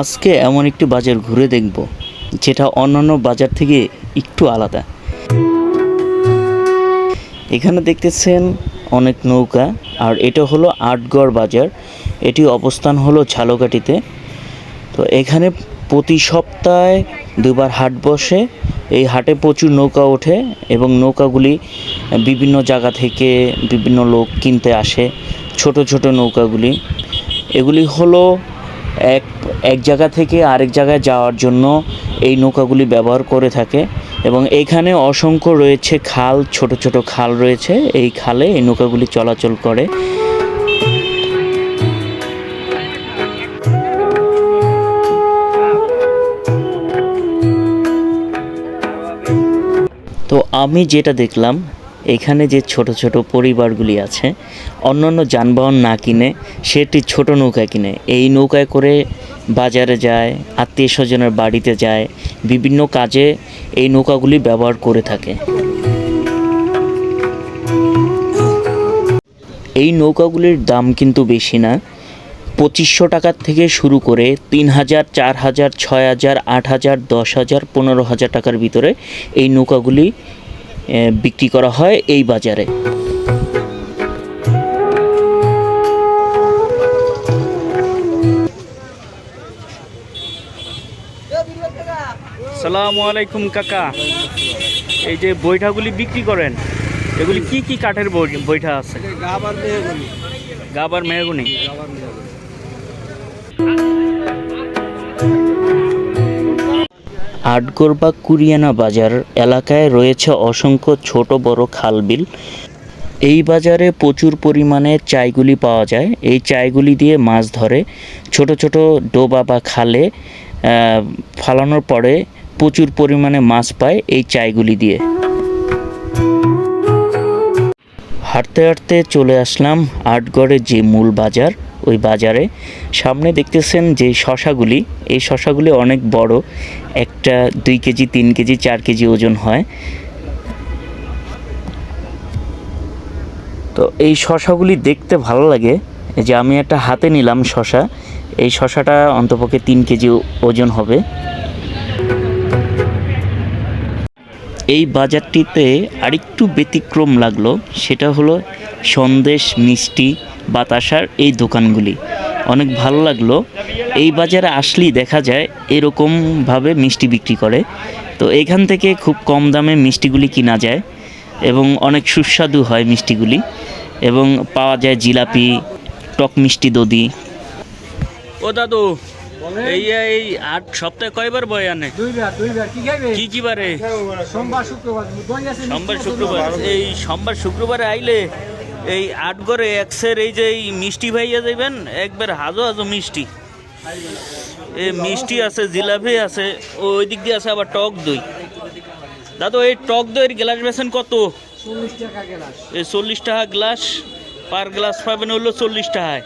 আজকে এমন একটি বাজার ঘুরে দেখব, যেটা অন্যান্য বাজার থেকে একটু আলাদা। এখানে দেখতেছেন অনেক নৌকা, আর এটা হলো আটগড় বাজার। এটি অবস্থান হলো ঝালকাঠিতে। তো এখানে প্রতি সপ্তাহে দুবার হাট বসে। এই হাটে প্রচুর নৌকা ওঠে এবং নৌকাগুলি বিভিন্ন জায়গা থেকে বিভিন্ন লোক কিনতে আসে, ছোট ছোট নৌকাগুলি। এগুলি হলো এক এক জায়গা থেকে আরেক জায়গায় যাওয়ার জন্য এই নৌকাগুলি ব্যবহার করে থাকে এবং এখানে অসংখ্য রয়েছে খাল, ছোট ছোট খাল রয়েছে। এই খালে এই নৌকাগুলি চলাচল করে। তো আমি যেটা দেখলাম এখানে যে ছোট ছোট পরিবারগুলি আছে, অন্যান্য যানবাহন না কিনে সেটি ছোট নৌকা কিনে। এই নৌকায় করে বাজারে যায়, আত্মীয় স্বজনের বাড়িতে যায়, বিভিন্ন কাজে এই নৌকাগুলি ব্যবহার করে থাকে। এই নৌকাগুলির দাম কিন্তু বেশি না। পঁচিশশো টাকার থেকে শুরু করে তিন হাজার, চার হাজার, ছয় হাজার, আট হাজার, দশ হাজার, পনেরো হাজার টাকার ভিতরে এই নৌকাগুলি বিক্রি করা হয় এই বাজারে। সালামু আলাইকুম কাকা। এই যে বৈঠাগুলি বিক্রি করেন এগুলি কি কি কাঠের বই- বৈঠা আছে? গাবার মেহগুনি। গাবার মেহগুনি। আটগড় বা কুরিয়ানা বাজার এলাকায় রয়েছে অসংখ্য ছোট বড় খালবিল। এই বাজারে প্রচুর পরিমাণে চাইগুলি পাওয়া যায়। এই চাইগুলি দিয়ে মাছ ধরে। ছোট ছোট ডোবা বা খালে ফালানোর পরে প্রচুর পরিমাণে মাছ পায় এই চাইগুলি দিয়ে। হাঁটতে হাঁটতে চলে আসলাম আটগড়ের যে মূল বাজার, ওই বাজারে। সামনে দেখতেছেন যে শশাগুলি, এই শশাগুলি অনেক বড়, একটা দুই কেজি, তিন কেজি, চার কেজি ওজন হয়। তো এই শশাগুলি দেখতে ভালো লাগে। যে আমি একটা হাতে নিলাম শশা, এই শশাটা অন্তপক্ষে তিন কেজি ওজন হবে। এই বাজারটিতে আরেকটু ব্যতিক্রম লাগল, সেটা হলো সন্দেশ, মিষ্টি, বাতাসার এই দোকানগুলি। অনেক ভালো লাগল। এই বাজারে আসলেই দেখা যায় এরকমভাবে মিষ্টি বিক্রি করে। তো এখান থেকে খুব কম দামে মিষ্টিগুলি কিনা যায় এবং অনেক সুস্বাদু হয় মিষ্টিগুলি এবং পাওয়া যায় জিলাপি, টক মিষ্টি দদি ও দাদু এই এই আট সপ্তাহে কয়বার বয় আনে? কি কি বারে? সোমবার শুক্রবার। সোমবার শুক্রবার। এই সোমবার শুক্রবারে আইলে এই আটগড়ে এক্সের এই যে এই মিষ্টি ভাইয়া যাইবেন একবার হাজো হাজো মিষ্টি। এই মিষ্টি আছে জিলাপি আছে ওই দিক দিয়ে আছে আবার টক দই। দাদু এই টক দইয়ের গ্লাস বেছেন কত? চল্লিশ টাকা গেলাস। এই চল্লিশ টাকা গ্লাস পার গ্লাস পাবেন হলো চল্লিশ টাকায়।